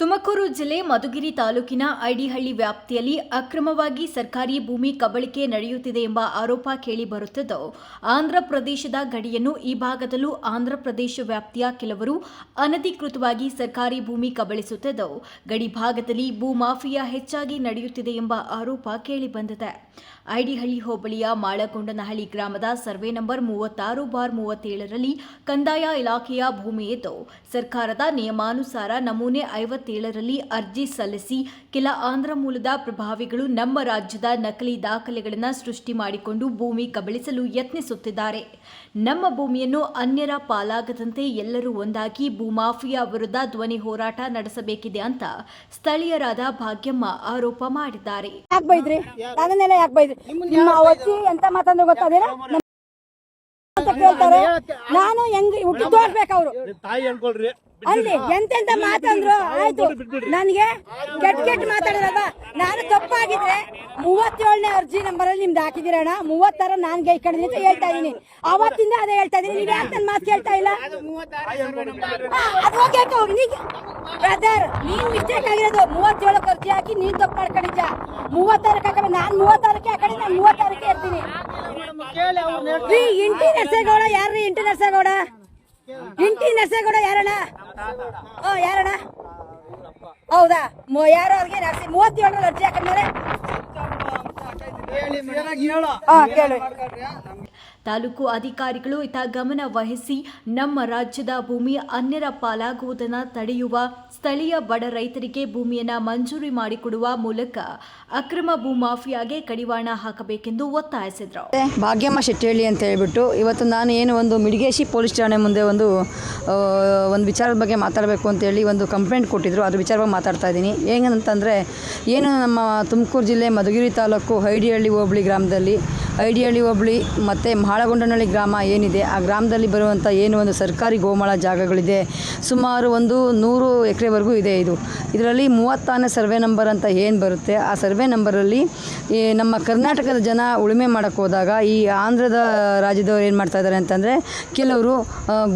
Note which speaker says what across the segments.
Speaker 1: ತುಮಕೂರು ಜಿಲ್ಲೆ ಮಧುಗಿರಿ ತಾಲೂಕಿನ ಐಡಿಹಳ್ಳಿ ವ್ಯಾಪ್ತಿಯಲ್ಲಿ ಅಕ್ರಮವಾಗಿ ಸರ್ಕಾರಿ ಭೂಮಿ ಕಬಳಿಕೆ ನಡೆಯುತ್ತಿದೆ ಎಂಬ ಆರೋಪ ಕೇಳಿಬರುತ್ತಿದ್ದು, ಆಂಧ್ರ ಪ್ರದೇಶದ ಗಡಿಯನ್ನು ಈ ಭಾಗದಲ್ಲೂ ಆಂಧ್ರಪ್ರದೇಶ ವ್ಯಾಪ್ತಿಯ ಕೆಲವರು ಅನಧಿಕೃತವಾಗಿ ಸರ್ಕಾರಿ ಭೂಮಿ ಕಬಳಿಸುತ್ತಿದ್ದು, ಗಡಿ ಭಾಗದಲ್ಲಿ ಭೂಮಾಫಿಯಾ ಹೆಚ್ಚಾಗಿ ನಡೆಯುತ್ತಿದೆ ಎಂಬ ಆರೋಪ ಕೇಳಿಬಂದಿದೆ. ಐಡಿಹಳ್ಳಿ ಹೋಬಳಿಯ ಮಾಳಗೊಂಡನಹಳ್ಳಿ ಗ್ರಾಮದ ಸರ್ವೆ ನಂಬರ್ ಮೂವತ್ತಾರು ಬಾರ್ ಮೂವತ್ತೇಳರಲ್ಲಿ ಕಂದಾಯ ಇಲಾಖೆಯ ಭೂಮಿ ಇದ್ದು, ಸರ್ಕಾರದ ನಿಯಮಾನುಸಾರ ನಮೂನೆ ಐವತ್ತೇಳರಲ್ಲಿ ಅರ್ಜಿ ಸಲ್ಲಿಸಿ ಕೆಲ ಆಂಧ್ರ ಮೂಲದ ಪ್ರಭಾವಿಗಳು ನಮ್ಮ ರಾಜ್ಯದ ನಕಲಿ ದಾಖಲೆಗಳನ್ನು ಸೃಷ್ಟಿ ಮಾಡಿಕೊಂಡು ಭೂಮಿ ಕಬಳಿಸಲು ಯತ್ನಿಸುತ್ತಿದ್ದಾರೆ. ನಮ್ಮ ಭೂಮಿಯನ್ನು ಅನ್ಯರ ಪಾಲಾಗದಂತೆ ಎಲ್ಲರೂ ಒಂದಾಗಿ ಭೂಮಾಫಿಯಾ ವಿರುದ್ಧ ಧ್ವನಿ ಹೋರಾಟ ನಡೆಸಬೇಕಿದೆ ಅಂತ ಸ್ಥಳೀಯರಾದ ಭಾಗ್ಯಮ್ಮ ಆರೋಪ ಮಾಡಿದ್ದಾರೆ.
Speaker 2: ಯಾಕೆ ಬೈದ್ರಿ? ನನ್ನನ್ನೆಲ್ಲ ಯಾಕೆ ನಿಮ್ಮ ಅಜ್ಜಿ ಎಂತ ಮಾತಂದ್ರೆ ಗೊತ್ತಾದೇನ ನಾನು ಹೆಂಗ್ ಹುಟ್ಟಿ ತೋರ್ಬೇಕು ಅವ್ರು
Speaker 3: ತಾಯಿ ಅನ್ಕೊಳ್ರಿ
Speaker 2: ಅಲ್ಲಿ ಎಂತೆಂತ ಮಾತಂದ್ರು? ಆಯ್ತು. ನನ್ಗೆ ಕೆಟ್ಟ ಕೆಟ್ಟ ಮಾತಾಡಿದಾಗ ನಾನು ತಪ್ಪಾಗಿದ್ರೆ ಮೂವತ್ತೇಳನೇ ಅರ್ಜಿ ನಂಬರ್ ಅಲ್ಲಿ ನಿಮ್ದು ಹಾಕಿದಿರಣ್ಣ ಮೂವತ್ತರ ನಾನ್ ಗೈಕೊಂಡಿದ್ದೀನಿ ಅಂತ ಹೇಳ್ತಾ ಇದೀನಿ ಅವತ್ತಿಂದ ಅದೇ ಹೇಳ್ತಾ ಇದೀನಿ ನೀವ್ ಯಾಕೆ ನನ್ ಮಾತು ಕೇಳ್ತಾ ಇಲ್ಲ? ಅದು ಬ್ರದರ್ ನೀನ್ ಮಿಸ್ಟೇಕ್ ಆಗಿರೋದು. ಮೂವತ್ತೇಳಕ್ಕೆ ಅರ್ಜಿ ಹಾಕಿ ನೀನ್ ತಪ್ಪು ಮಾಡ್ಕೊಂಡಿದ್ದ ಮೂವತ್ತಾರಕ್ಕೆ ಹಾಕಬೇಕು ನಾನ್ ಮೂವತ್ತಾರಕ್ಕೆ ಹಾಕಿ ನಾನು ಮೂವತ್ತಾರಕ್ಕೆ ಇರ್ತೀನಿ. ರೀ ಇಂಟಿ ನರ್ಸೇಗೌಡ ಯಾರ್ರಿ ಇಂಟಿ ನರ್ಸೇಗೌಡ? ಇಂಟಿ ನರ್ಸೇಗೌಡ ಯಾರಣ್ಣ? ಓ ಯಾರಣ್ಣ? ಹೌದಾ? ಯಾರು ಅವ್ರಿಗೆ ನರ್ಸಿ ಮೂವತ್ತೇಳರಲ್ಲಿ ಅರ್ಜಿ ಹಾಕಿದ್ಮೇಲೆ? ಹಾ ಕೇಳಿ.
Speaker 1: ತಾಲೂಕು ಅಧಿಕಾರಿಗಳು ಇತ್ತ ಗಮನ ವಹಿಸಿ ನಮ್ಮ ರಾಜ್ಯದ ಭೂಮಿ ಅನ್ಯರ ಪಾಲಾಗುವುದನ್ನು ತಡೆಯುವ ಸ್ಥಳೀಯ ಬಡ ರೈತರಿಗೆ ಭೂಮಿಯನ್ನು ಮಂಜೂರಿ ಮಾಡಿಕೊಡುವ ಮೂಲಕ ಅಕ್ರಮ ಭೂಮಾಫಿಯಾಗೆ ಕಡಿವಾಣ ಹಾಕಬೇಕೆಂದು ಒತ್ತಾಯಿಸಿದರು.
Speaker 4: ಭಾಗ್ಯಮ್ಮ ಶೆಟ್ಟಿಹಳ್ಳಿ ಅಂತ ಹೇಳ್ಬಿಟ್ಟು ಇವತ್ತು ನಾನು ಏನು ಒಂದು ಮಿಡಿಗೇಶಿ ಪೊಲೀಸ್ ಠಾಣೆ ಮುಂದೆ ಒಂದು ಒಂದು ವಿಚಾರದ ಬಗ್ಗೆ ಮಾತಾಡಬೇಕು ಅಂತೇಳಿ ಒಂದು ಕಂಪ್ಲೇಂಟ್ ಕೊಟ್ಟಿದ್ರು. ಅದ್ರ ವಿಚಾರವಾಗಿ ಮಾತಾಡ್ತಾ ಇದ್ದೀನಿ. ಹೇಗಂತಂದರೆ ಏನು ನಮ್ಮ ತುಮಕೂರು ಜಿಲ್ಲೆ ಮಧುಗಿರಿ ತಾಲೂಕು ಹೈಡಿಹಳ್ಳಿ ಹೋಬಳಿ ಗ್ರಾಮದಲ್ಲಿ ಐಡಿಹಳ್ಳಿ ಹೋಬಳಿ ಮತ್ತು ಮಹಾಳಗೊಂಡನಹಳ್ಳಿ ಗ್ರಾಮ ಏನಿದೆ, ಆ ಗ್ರಾಮದಲ್ಲಿ ಬರುವಂಥ ಏನು ಒಂದು ಸರ್ಕಾರಿ ಗೋಮಾಳ ಜಾಗಗಳಿದೆ, ಸುಮಾರು ಒಂದು ನೂರು ಎಕರೆವರೆಗೂ ಇದೆ ಇದು. ಇದರಲ್ಲಿ ಮೂವತ್ತಾರನೇ ಸರ್ವೆ ನಂಬರ್ ಅಂತ ಏನು ಬರುತ್ತೆ, ಆ ಸರ್ವೆ ನಂಬರಲ್ಲಿ ಈ ನಮ್ಮ ಕರ್ನಾಟಕದ ಜನ ಉಳುಮೆ ಮಾಡೋಕ್ಕೆ ಹೋದಾಗ ಈ ಆಂಧ್ರದ ರಾಜ್ಯದವ್ರು ಏನು ಮಾಡ್ತಾ ಇದ್ದಾರೆ ಅಂತಂದರೆ, ಕೆಲವರು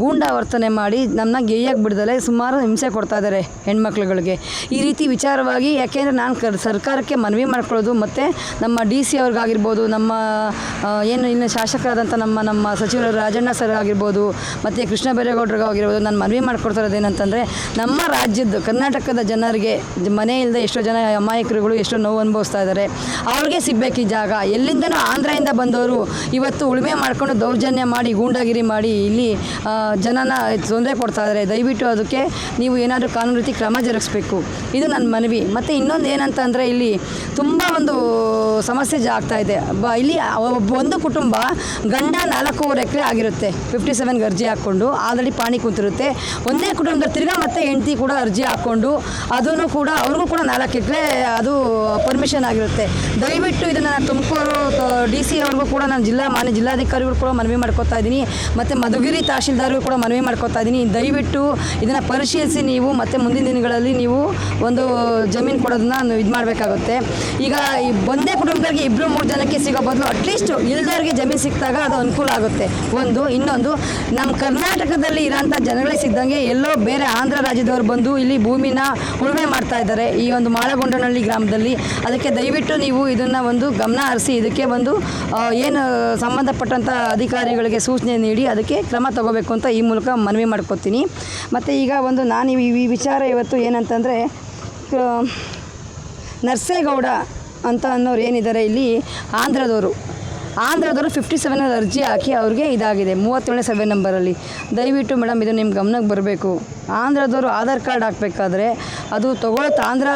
Speaker 4: ಗೂಂಡ ವರ್ತನೆ ಮಾಡಿ ನಮ್ಮನ್ನ ಗೆಯ್ಯಕ್ಕೆ ಬಿಡ್ದಲೆ ಸುಮಾರು ಹಿಂಸೆ ಕೊಡ್ತಾ ಇದ್ದಾರೆ ಹೆಣ್ಮಕ್ಳುಗಳಿಗೆ. ಈ ರೀತಿ ವಿಚಾರವಾಗಿ, ಯಾಕೆಂದರೆ ನಾನು ಕರ್, ಸರ್ಕಾರಕ್ಕೆ ಮನವಿ ಮಾಡ್ಕೊಳ್ಳೋದು ಮತ್ತು ನಮ್ಮ ಡಿ ಸಿ ಅವ್ರಿಗಾಗಿರ್ಬೋದು, ನಮ್ಮ ಏನು ಇನ್ನು ಶಾಸಕರಾದಂಥ ನಮ್ಮ ನಮ್ಮ ಸಚಿವರು ರಾಜಣ್ಣ ಸರ್ ಆಗಿರ್ಬೋದು, ಮತ್ತು ಕೃಷ್ಣ ಬೈರೇಗೌಡರಿಗಾಗಿರ್ಬೋದು ನಾನು ಮನವಿ ಮಾಡಿಕೊಡ್ತಿರೋದು ಏನಂತಂದರೆ, ನಮ್ಮ ರಾಜ್ಯದ ಕರ್ನಾಟಕದ ಜನರಿಗೆ ಮನೆ ಇಲ್ಲದೆ ಎಷ್ಟೋ ಜನ ಅಮಾಯಕರುಗಳು ಎಷ್ಟೋ ನೋವು ಅನುಭವಿಸ್ತಾ ಇದ್ದಾರೆ ಅವ್ರಿಗೆ ಸಿಗಬೇಕು ಈ ಜಾಗ. ಎಲ್ಲಿಂದನೂ ಆಂಧ್ರದಿಂದ ಬಂದವರು ಇವತ್ತು ಉಳುಮೆ ಮಾಡ್ಕೊಂಡು ದೌರ್ಜನ್ಯ ಮಾಡಿ, ಗೂಂಡಾಗಿರಿ ಮಾಡಿ ಇಲ್ಲಿ ಜನನ ತೊಂದರೆ ಕೊಡ್ತಾ ಇದ್ದಾರೆ ದಯವಿಟ್ಟು ಅದಕ್ಕೆ ನೀವು ಏನಾದರೂ ಕಾನೂನು ರೀತಿ ಕ್ರಮ ಜರುಗಿಸ್ಬೇಕು. ಇದು ನನ್ನ ಮನವಿ. ಮತ್ತು ಇನ್ನೊಂದು ಏನಂತ ಅಂದರೆ ಇಲ್ಲಿ ತುಂಬ ಒಂದು ಸಮಸ್ಯೆ ಜಾಗ್ತಾ ಇದೆ. ಬ ಇಲ್ಲಿ ಒಂದು ಕುಟುಂಬ ಗಂಡ ನಾಲ್ಕೂವರೆ ಎಕರೆ ಆಗಿರುತ್ತೆ. ಫಿಫ್ಟಿ ಸೆವೆನ್ಗೆ ಅರ್ಜಿ ಹಾಕ್ಕೊಂಡು ಆಲ್ರೆಡಿ ಪಾಣಿ ಕೂತಿರುತ್ತೆ. ಒಂದೇ ಕುಟುಂಬದ ತಿರ್ಗಾ ಮತ್ತೆ ಹೆಂಡತಿ ಕೂಡ ಅರ್ಜಿ ಹಾಕ್ಕೊಂಡು ಅದನ್ನು ಕೂಡ ಅವ್ರಿಗೂ ಕೂಡ ನಾಲ್ಕು ಎಕರೆ ಅದು ಪರ್ಮಿಷನ್ ಆಗಿರುತ್ತೆ. ದಯವಿಟ್ಟು ಇದನ್ನು ನಾನು ತುಮಕೂರು ಡಿ ಸಿ ಅವ್ರಿಗೂ ಕೂಡ ನಾನು ಜಿಲ್ಲಾ ಮಾನ್ಯ ಜಿಲ್ಲಾಧಿಕಾರಿಗಳು ಕೂಡ ಮನವಿ ಮಾಡ್ಕೊತಾ ಇದ್ದೀನಿ. ಮತ್ತು ಮಧುಗಿರಿ ತಹಶೀಲ್ದಾರ್ಗೂ ಕೂಡ ಮನವಿ ಮಾಡ್ಕೋತಾ ಇದ್ದೀನಿ. ದಯವಿಟ್ಟು ಇದನ್ನು ಪರಿಶೀಲಿಸಿ ನೀವು ಮತ್ತು ಮುಂದಿನ ದಿನಗಳಲ್ಲಿ ನೀವು ಒಂದು ಜಮೀನು ಕೊಡೋದನ್ನ ಇದು ಮಾಡಬೇಕಾಗುತ್ತೆ. ಈಗ ಈ ಒಂದೇ ಕುಟುಂಬಗಳಿಗೆ ಇಬ್ಬರು ಮೂರು ಜನಕ್ಕೆ ಸಿಗೋ ಬದಲು ಅಟ್ಲೀಸ್ಟ್ ಇಲ್ದವ್ರಿಗೆ ಜಮೀನು ಸಿಕ್ಕಿದಾಗ ಅದು ಅನುಕೂಲ ಆಗುತ್ತೆ. ಒಂದು, ಇನ್ನೊಂದು ನಮ್ಮ ಕರ್ನಾಟಕದಲ್ಲಿ ಇರೋಂಥ ಜನಗಳಿಗೆ ಸಿದ್ದಂಗೆ ಎಲ್ಲೋ ಬೇರೆ ಆಂಧ್ರ ರಾಜ್ಯದವರು ಬಂದು ಇಲ್ಲಿ ಭೂಮಿನ ಉಳುಮೆ ಮಾಡ್ತಾ ಇದ್ದಾರೆ. ಈ ಒಂದು ಮಾಳಗೊಂಡನಹಳ್ಳಿ ಗ್ರಾಮದಲ್ಲಿ. ಅದಕ್ಕೆ ದಯವಿಟ್ಟು ನೀವು ಇದನ್ನು ಒಂದು ಗಮನ ಹರಿಸಿ, ಇದಕ್ಕೆ ಒಂದು ಏನು ಸಂಬಂಧಪಟ್ಟಂಥ ಅಧಿಕಾರಿಗಳಿಗೆ ಸೂಚನೆ ನೀಡಿ ಅದಕ್ಕೆ ಕ್ರಮ ತಗೋಬೇಕು ಅಂತ ಈ ಮೂಲಕ ಮನವಿ ಮಾಡ್ಕೊತೀನಿ. ಮತ್ತು ಈಗ ಒಂದು ನಾನು ಈ ಈ ವಿಚಾರ ಇವತ್ತು ಏನಂತಂದರೆ ನರ್ಸೇಗೌಡ ಅಂತ ಅನ್ನೋರು ಏನಿದ್ದಾರೆ ಇಲ್ಲಿ, ಆಂಧ್ರದವರು. ಆಂಧ್ರದವರು ಫಿಫ್ಟಿ ಸೆವೆನಲ್ಲಿ ಅರ್ಜಿ ಹಾಕಿ ಅವ್ರಿಗೆ ಇದಾಗಿದೆ. ಮೂವತ್ತೇಳನೇ ಸರ್ವೆ ನಂಬರಲ್ಲಿ ದಯವಿಟ್ಟು ಮೇಡಮ್ ಇದು ನಿಮ್ಮ ಗಮನಕ್ಕೆ ಬರಬೇಕು. ಆಂಧ್ರದವರು ಆಧಾರ್ ಕಾರ್ಡ್ ಹಾಕಬೇಕಾದ್ರೆ ಅದು ತೊಗೊಳತ್ತೆ Andhra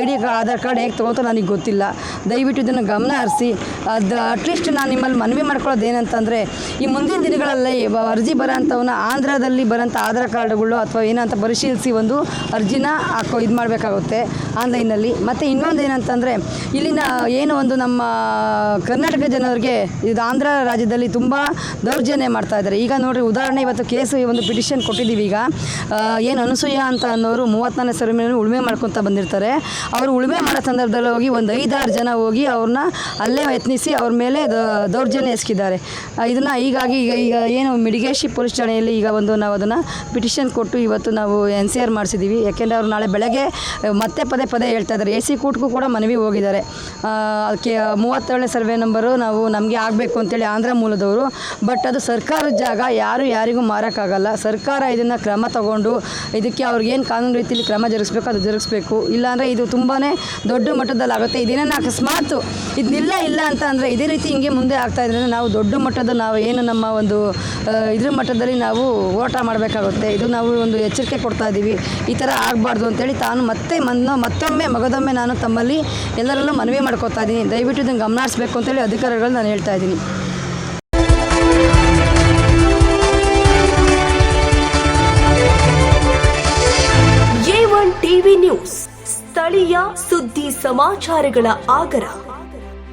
Speaker 4: I D Aadhaar card ಹೇಗೆ ತೊಗೊಳ್ತೋ ನನಗೆ ಗೊತ್ತಿಲ್ಲ. ದಯವಿಟ್ಟು ಇದನ್ನು ಗಮನ ಹರಿಸಿ. ಅದು ಅಟ್ಲೀಸ್ಟ್ ನಾನು ನಿಮ್ಮಲ್ಲಿ ಮನವಿ ಮಾಡ್ಕೊಳ್ಳೋದು ಏನಂತಂದರೆ, ಈ ಮುಂದಿನ ದಿನಗಳಲ್ಲಿ ಅರ್ಜಿ ಬರೋಂಥವನ್ನ ಆಂಧ್ರದಲ್ಲಿ ಬರೋಂಥ ಆಧಾರ್ ಕಾರ್ಡ್ಗಳು ಅಥವಾ ಏನಂತ ಪರಿಶೀಲಿಸಿ ಒಂದು ಅರ್ಜಿನ ಹಾಕೋ ಇದು ಮಾಡಬೇಕಾಗುತ್ತೆ ಆನ್ಲೈನಲ್ಲಿ ಮತ್ತು ಇನ್ನೊಂದು ಏನಂತಂದರೆ, ಇಲ್ಲಿನ ಏನು ಒಂದು ನಮ್ಮ ಕರ್ನಾಟಕ ಜನರಿಗೆ ಇದು ಆಂಧ್ರ ರಾಜ್ಯದಲ್ಲಿ ತುಂಬ ದೌರ್ಜನ್ಯ ಮಾಡ್ತಾ ಇದ್ದಾರೆ. ಈಗ ನೋಡಿರಿ, ಉದಾಹರಣೆ ಇವತ್ತು ಕೇಸು ಒಂದು ಪಿಟಿಷನ್ ಕೊಟ್ಟಿದ್ದೀವಿ ಈಗ. ಏನು ಅನಸೂಯ ಅಂತ ಅನ್ನೋರು ಮೂವತ್ತನೇ ಸರ್ವೆ ಮೇಲೆ ಉಳುಮೆ ಮಾಡ್ಕೊತ ಬಂದಿರ್ತಾರೆ. ಅವರು ಉಳುಮೆ ಮಾಡೋ ಸಂದರ್ಭದಲ್ಲಿ ಹೋಗಿ ಒಂದು ಐದಾರು ಜನ ಹೋಗಿ ಅವ್ರನ್ನ ಅಲ್ಲೇ ಯತ್ನಿಸಿ ಅವ್ರ ಮೇಲೆ ದೌರ್ಜನ್ಯ ಎಸ್ಕಿದ್ದಾರೆ. ಇದನ್ನು ಹೀಗಾಗಿ ಈಗ ಈಗ ಏನು ಮಿಡಿಗೇಶಿ ಪೊಲೀಸ್ ಠಾಣೆಯಲ್ಲಿ ಈಗ ಒಂದು ನಾವು ಅದನ್ನು ಪಿಟಿಷನ್ ಕೊಟ್ಟು ಇವತ್ತು ನಾವು ಎನ್ ಸಿ ಆರ್ ಮಾಡಿಸಿದ್ದೀವಿ. ಯಾಕೆಂದರೆ ಅವ್ರು ನಾಳೆ ಬೆಳಗ್ಗೆ ಮತ್ತೆ ಪದೇ ಪದೇ ಹೇಳ್ತಾ ಇದ್ದಾರೆ. ಎ ಸಿ ಕೂಟ್ಗೂ ಕೂಡ ಮನವಿ ಹೋಗಿದ್ದಾರೆ. ಅದಕ್ಕೆ ಮೂವತ್ತೇಳನೇ ಸರ್ವೆ ನಂಬರು ನಾವು ನಮಗೆ ಆಗಬೇಕು ಅಂತೇಳಿ ಆಂಧ್ರ ಮೂಲದವರು. ಬಟ್ ಅದು ಸರ್ಕಾರದ ಜಾಗ, ಯಾರು ಯಾರಿಗೂ ಮಾರೋಕ್ಕಾಗಲ್ಲ. ಸರ್ಕಾರ ಇದನ್ನು ಕ್ರಮ ತಗೊಂಡು ಇದಕ್ಕೆ ಅವ್ರಿಗೇನು ಕಾನೂನು ರೀತಿಯಲ್ಲಿ ಕ್ರಮ ಜರುಗಿಸ್ಬೇಕು, ಅದು ಜರುಗಿಸ್ಬೇಕು. ಇಲ್ಲಾಂದರೆ ಇದು ತುಂಬಾ ದೊಡ್ಡ ಮಟ್ಟದಲ್ಲಿ ಆಗುತ್ತೆ. ಇದೇನೇನು ಅಕಸ್ಮಾತ್ ಇದನ್ನಿಲ್ಲ ಇಲ್ಲ ಅಂತ ಅಂದರೆ ಇದೇ ರೀತಿ ಹಿಂಗೆ ಮುಂದೆ ಆಗ್ತಾ ಇದ್ರೆ ನಾವು ದೊಡ್ಡ ಮಟ್ಟದ ನಾವು ಏನು ನಮ್ಮ ಒಂದು ಇದ್ರ ಮಟ್ಟದಲ್ಲಿ ನಾವು ಓಟ ಮಾಡಬೇಕಾಗುತ್ತೆ. ಇದು ನಾವು ಒಂದು ಎಚ್ಚರಿಕೆ ಕೊಡ್ತಾ ಇದ್ದೀವಿ ಈ ಥರ ಆಗಬಾರ್ದು ಅಂತೇಳಿ ತಾನು ಮತ್ತೆ ಮನ್ನ ಮತ್ತೊಮ್ಮೆ, ಮಗದೊಮ್ಮೆ ನಾನು ತಮ್ಮಲ್ಲಿ ಎಲ್ಲರಲ್ಲೂ ಮನವಿ ಮಾಡ್ಕೋತಾ ಇದ್ದೀನಿ ದಯವಿಟ್ಟು ಇದನ್ನು ಗಮನಿಸಬೇಕು ಅಂತೇಳಿ ಅಧಿಕಾರಿಗಳು ನಾನು ಹೇಳ್ತಾ ಇದ್ದೀನಿ.
Speaker 5: ಎ ಒನ್ ಟಿವಿ ನ್ಯೂಸ್ ಸ್ಥಳೀಯ ಸುದ್ದಿ ಸಮಾಚಾರಗಳ ಆಗರ.